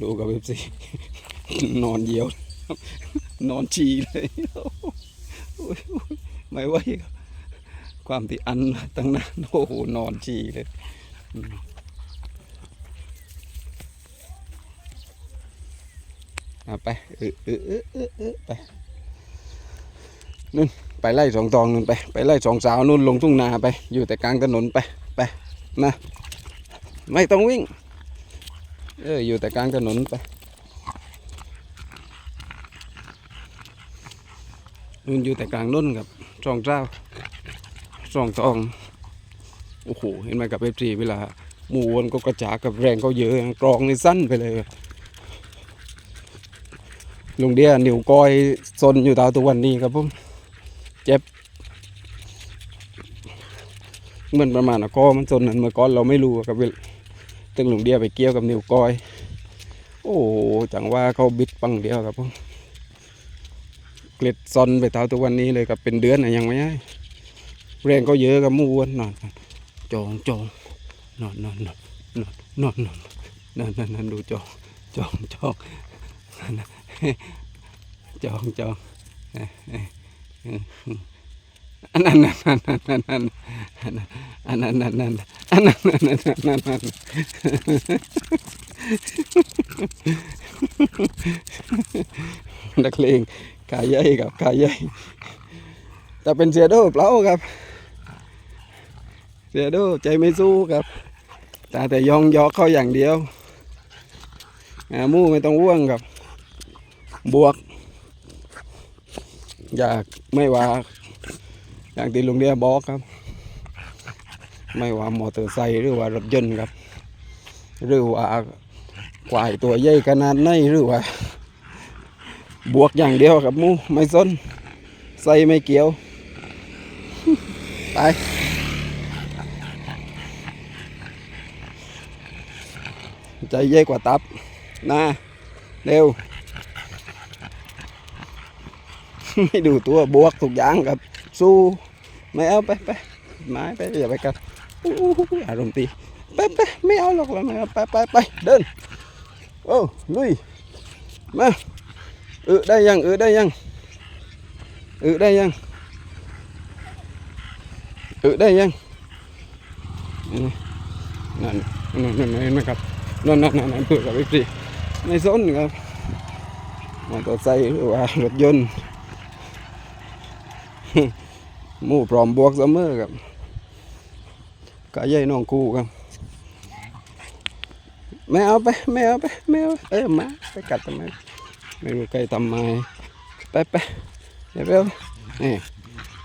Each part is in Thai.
ดูกับเว็บซีนอนเยียวนอนชีเลยโอ้ยไม่ไหวความที่อันตั้งนานโอ้โหนอนชีเลยเอาไปเออเออเออเออไปนู่นไปไล่สองตองนู่นไปไปไล่สองสาวนู่นลงทุ่งนาไป อยู่แต่กลางถนนไปไปมาไม่ต้องวิ่ง เออ อยู่แต่กลางถนนไปนู่นอยู่แต่กลางนุ่นกับสองเจ้าสองตอง โอ้โห เห็นไหมกับเอฟซีเวลาหมู่วนก็กระจากกับแรงก็เยอะกรองนี่สั้นไปเลยลุงเดียนิ้วก้อยซนอยู่ตาตัววันนี้ครับผมเจ็บเหมือนประมาณอะก้อมันซนนั่นเมื่อก่อนเราไม่รู้อะครับเวล ตึงหลงเดียวไปเกี่ยวกับนิ้วก้อย โอ้จังว่าเขาบิดปังเดียวครับผมเกล็ดซอนไปเท่าทุกวันนี้เลยกับเป็นเดือนนะยังไม่ได้แรงก็เยอะกับมู้วนนอนจองจองนอนนอนนอนนอนนอนนอนนอนนอนดูจองจองจองจองจองเอันนั้นอันนั้นอันนั้นอันนั้นอันนั้นอันนั้นอันนั้นอันนั้นอันนั้นอันนั้นนักเลงกายใหญ่กับกายใหญ่แต่เป็นเสียโดเปล่าครับ เสียโดใจไม่สู้ครับแต่แต่ยองยอเข้าอย่างเดียวมู่ไม่ต้องว่วงครับ บวก อยากไม่ว่า อย่างที่ลุงเดียบอกครับ ไม่ว่ามอเตอร์ไซค์หรือว่ารถยนต์ครับ หรือว่าควายตัวใหญ่ขนาดไหนหรือว่า บวกอย่างเดียวครับมูไม่สนใส่ไม่เกี่ยว ไปใจเย่กว่าตับนะเร็ว ไม่ดูตัวบวกทุกอย่างครับ สู้ไม่เอาไปไปไม้ไปอย่าไปกันอารมณ์ตีไปไปไม่เอาหรอกเราไม่เอาไปไปไปเดินโอ้ลุยมาเออได้ยังเออได้ยังเออได้ยังเออได้ยังนั่นนั่นนั่นนั่นเห็นไหมครับนั่นนั่นนั่นเพื่อกับวิธีไม่สนครับมอเตอร์ไซค์หรือว่ารถยนต์ หมูพร้อมบวกเสมอครับกะใหญ่น้องกูครับไม่เอาไปไม่เอาไปไม่เอาเออมาไปกัดทำไมไม่รู้ใครทำไมไปไปอย่าไปเอานี่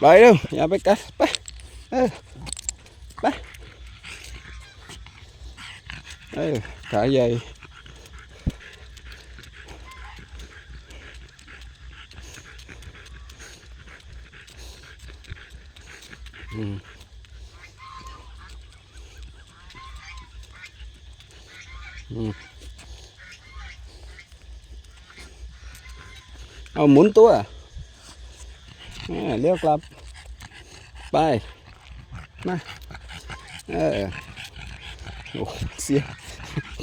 ปล่อยเร็วอย่าไปกัดไปเออไปเออขาใหญ่อืมอืม เอาหมุนตัวเลี้ยวกลับ ไป มาเออโอ้เสียง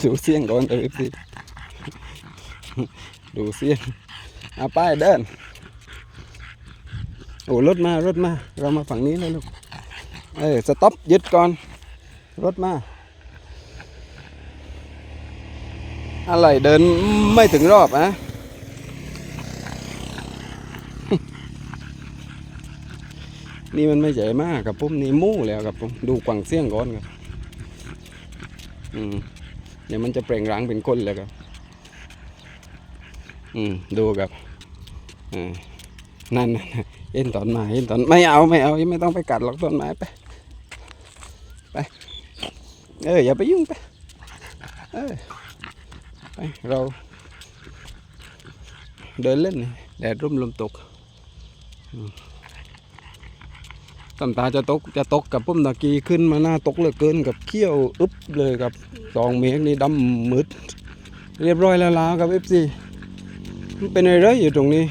ดูเสียงก่อนเลยสิดูเสียงเอาไปเดินโอ้รถมารถมา เรามาฝั่งนี้เลยลูก เออสต็อปยึดก่อน รถมา อะไรเดินไม่ถึงรอบอะนี่มันไม่ใหญ่มากกับผมนี่มู่แล้วกับผมดูกวางเสียงก่อนครับอืมเดี๋ยวมันจะเปล่งร้างเป็นคนเลยครับ อืมดูครับอ่านั่นเห็นตอนไม้เห็นตอนไม่เอาไม่เอาไม่ต้องไปกัดหรอกต้นไม้ไป ไป เอออย่าไปยุ่งไป เออไปเราเดินเล่นแดดร่มลมตกตำตาจะตกจะตกกับพุ่มตะกี้ขึ้นมาหน้าตกเหลือเกินกับเขี้ยวอึบเลยกับสองเมตรนี่ดำมืด เรียบร้อยแล้วลากับเอฟซีมันเป็นอะไรอยู่ตรงนี้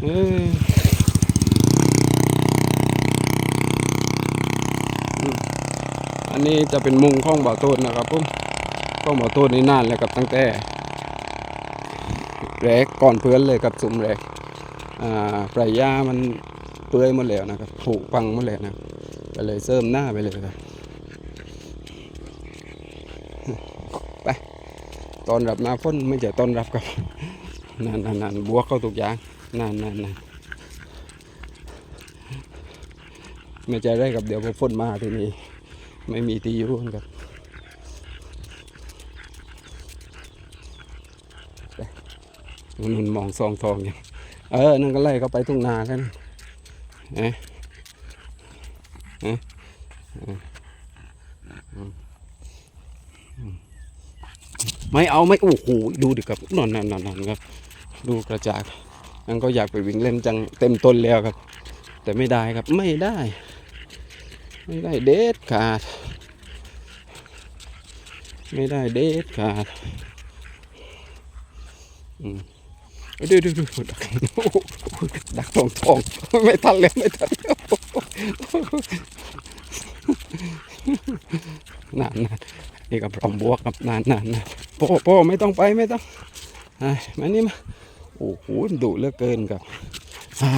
เออมอั นี้จะเป็นมุงข้องบ่อต้นนะครับผมข้องบ่อต้นนี่นานแล้วครับตั้งแต่แรกก่อนเพื่อนเลยกับสุมแรกอ่าปลายหญ้ามันเปื่อยหมดแล้วนะครับผุพังหมดแล้วนะก็เลยเสริมหน้าไปเลยครับไปตอนรับหน้าฝนไม่ใช่ตอนรับครับนานนานนานบวกเข้าทุกอย่างนานนานนานไม่ใจได้กับเดี๋ยวพอฝนมาทีนี้ ไม่มีที่อยู่ครับนู่นมองซองทองอย่างเออ นั่นก็ไล่เขาไปทุ่งนากันเอ๊ะเอ๊ะเอ๊ะอืมอืมไม่เอาไม่โอ้โหดูดิครับนอนนอนนอนนอนครับ ดูกระจากนั่นก็อยากไปวิ่งเล่นจังเต็มต้นแล้วครับ แต่ไม่ได้ครับไม่ได้ ไม่ได้เด็ดขาด ไม่ได้เด็ดขาดอืมดูดูดูดักดักทองทองไม่ทันเลยไม่ทันแล้วนานนานนี่กับพร้อมบวกกับนานนานนานโป้โป้ไม่ต้องไปไม่ต้องไอ้มานี่มาโอ้โหดุเหลือเกินครับไอ้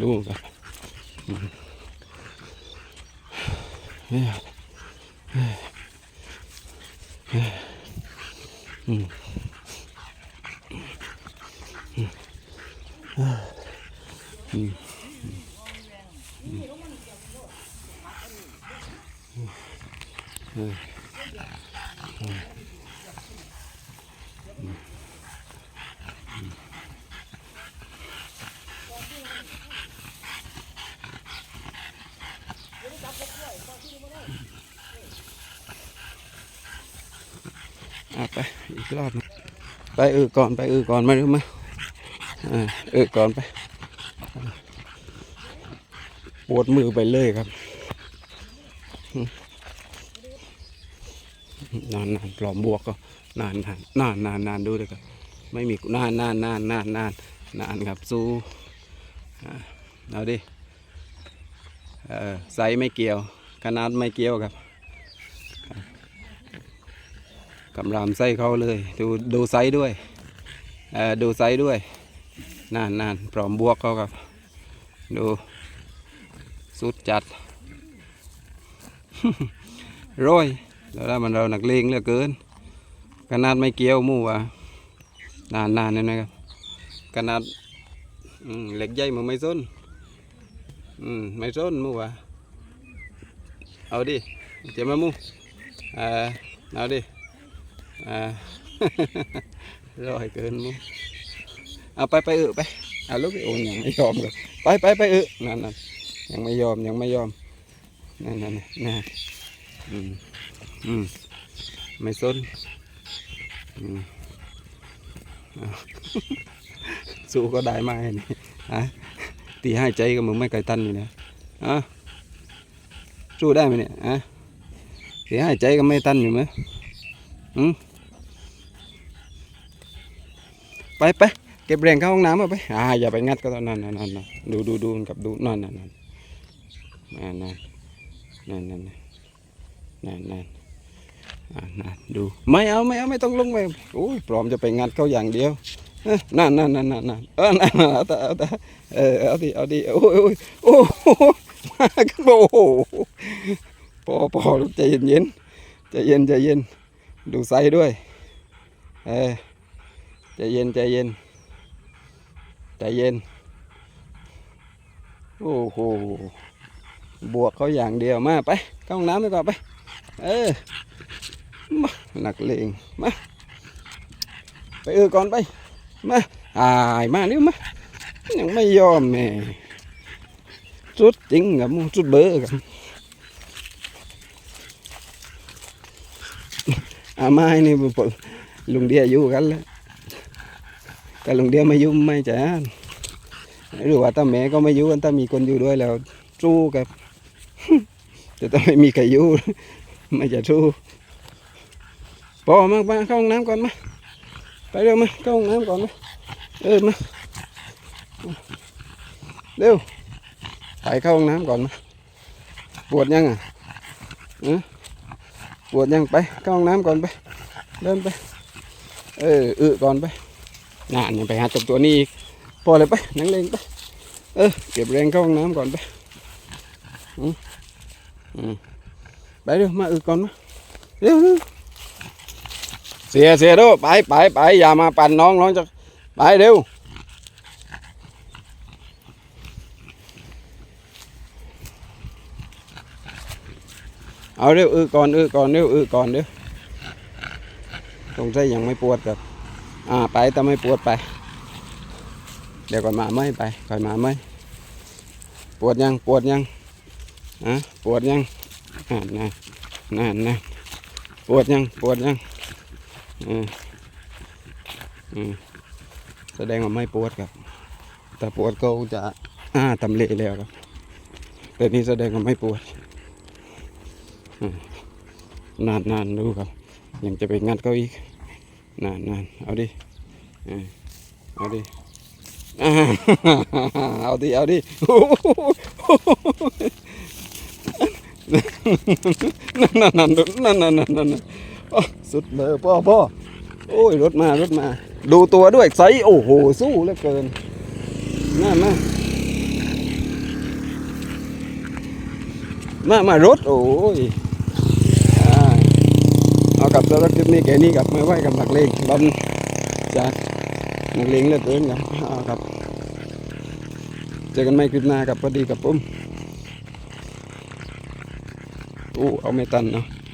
ดูครับ 哎呀，哎，哎，嗯，嗯，哎，嗯。 ไปอีกรอบหนึ่งไปเออก่อนไปเออก่อนมาดูมาอ่าเออก่อนไปปวดมือไปเลยครับนานนานปลอมบวกก็นานนานนานนานนานดูเลยครับ ไม่มีนานนานนานนานนานนานครับสู้อ่เอาดิเออไซส์ไม่เกี่ยว ขนาดไม่เกี่ยวครับกำรามไส้เขาเลย ดูดูไซส์ด้วยดูไซส์ด้วยนานนานพร้อมบวกเขาครับ ดูสุดจัดโร้อยแล้วมันเราหนักเลงเหลือเกิน ขนาดไม่เกี่ยวมู่วะนานนานนี่นะครับขนาดเหล็กใหญ่มันไม่ส้นไม่ส้นมู่วะ เอาดิเจ็บมาหมู่เออเอาดิอ่าร้อยเกินมั้งเอาไปไปเออไปเอาลูกไปโอนยังไม่ยอมเลยไปไปไปเออนั่นนั่นยังไม่ยอมยังไม่ยอมนั่นนั่นนั่นอืมอืมไม่สนอืมสู้ก็ได้มาไอ้นี่ฮะตีให้ใจก็มึงไม่ไกลตันอยู่เนี่ยอะ สู้ได้ไหมเนี่ยอะตีให้ใจก็ไม่ตันอยู่ไหมอืมไปไปเก็บแรงเข้าห้องน้ำมาไปอ่าอย่าไปงัดก็ตอนนั้นนั่นนั่นดูดูดูกับดูนั่นนั่นนั่นนั่นนั่นนั่นนั่นนั่นนั่นดูไม่เอาไม่เอาไม่ต้องลงไปโอ้ยพร้อมจะไปงัดเขาอย่างเดียวเอ้ยนั่นนั่นนั่นนั่นนั่นเออนั่นเอาแต่เอาแต่เออเอาดิเอาดิโอ้ยโอ้ยโอ้ โหมากันโอ้โหพอพอลูกใจเย็นเย็นใจเย็นใจเย็น ดูไซส์ด้วยเออใจเย็นใจเย็นใจเย็น โอ้โหบวกเขาอย่างเดียวมาไปเข้าห้องน้ำไปก่อนไป เออมาหนักเลงมาไปเออก่อนไปมาอายมาเร็วมายังไม่ยอมแม่ สุดจริงกับมูสุดเบอร์กับอาไม้นี่ลุงเดียอยู่กันแล้วแต่ลุงเดียไม่อยู่ไม่จ้าหรือว่าตาแม่ก็ไม่อยู่กันถ้ามีคนอยู่ด้วยแล้วสู้กับแต่ถ้าไม่มีใครอยู่ไม่จะสู้พอมามาเข้าห้องน้ำก่อนมาไปเร็วมาเข้าห้องน้ำก่อนมาเออมาเร็ว ไปเข้าห้องน้ำก่อนมาปวดยังอะปวดยังไปเข้าห้องน้ำก่อนไป เดินไป เอออึก่อนไปน่ายังไปหาจับตัวนี้อีกพอเลยไปนั่งเลงไป เออเก็บแรงเข้าห้องน้ำก่อนไปอืมไปเร็วมาอึก่อนมาเร็วเร็วเสียเสียด้อไปไปไปอย่ามาปั่นน้องน้องจะไปเร็ว เอาเร็วอือก่อนอือก่อนเร็วอือก่อนเร็วสงสัยยังไม่ปวดครับ อ่าไปแต่ไม่ปวดไป เดี๋ยวก่อนมาไม่ไปก่อนมาไม่ปวดยังปวดยังอะปวดยังนั่นนั่นนั่นนั่นปวดยังปวดยังอืมอืมแสดงว่าไม่ปวดครับ แต่ปวดก็จะอ่าตำเละแล้วครับแต่นี่แสดงว่าไม่ปวด นานนานดูครับยังจะไปงัดเขาอีกนานนานเอาดิเอาดิเอาดิเอาดิโอ้โหนั่นนั่นนั่นนั่นนั่นนั่นสุดเลยพ่อพ่อโอ้ยรถมารถมา ดูตัวด้วยไซส์โอ้โหสู้เหลือเกินน่ามามา มารถ โอ้ย สำหรับคลิปนี้แกนี้กับไม่ไหวกับหลักเลงบอลจากหลักเลงเลือเกินครับเอาครับ เจอกันใหม่คลิปหน้ากับพอดีกับปุ้มอู้เอาไม่ตันเนาะ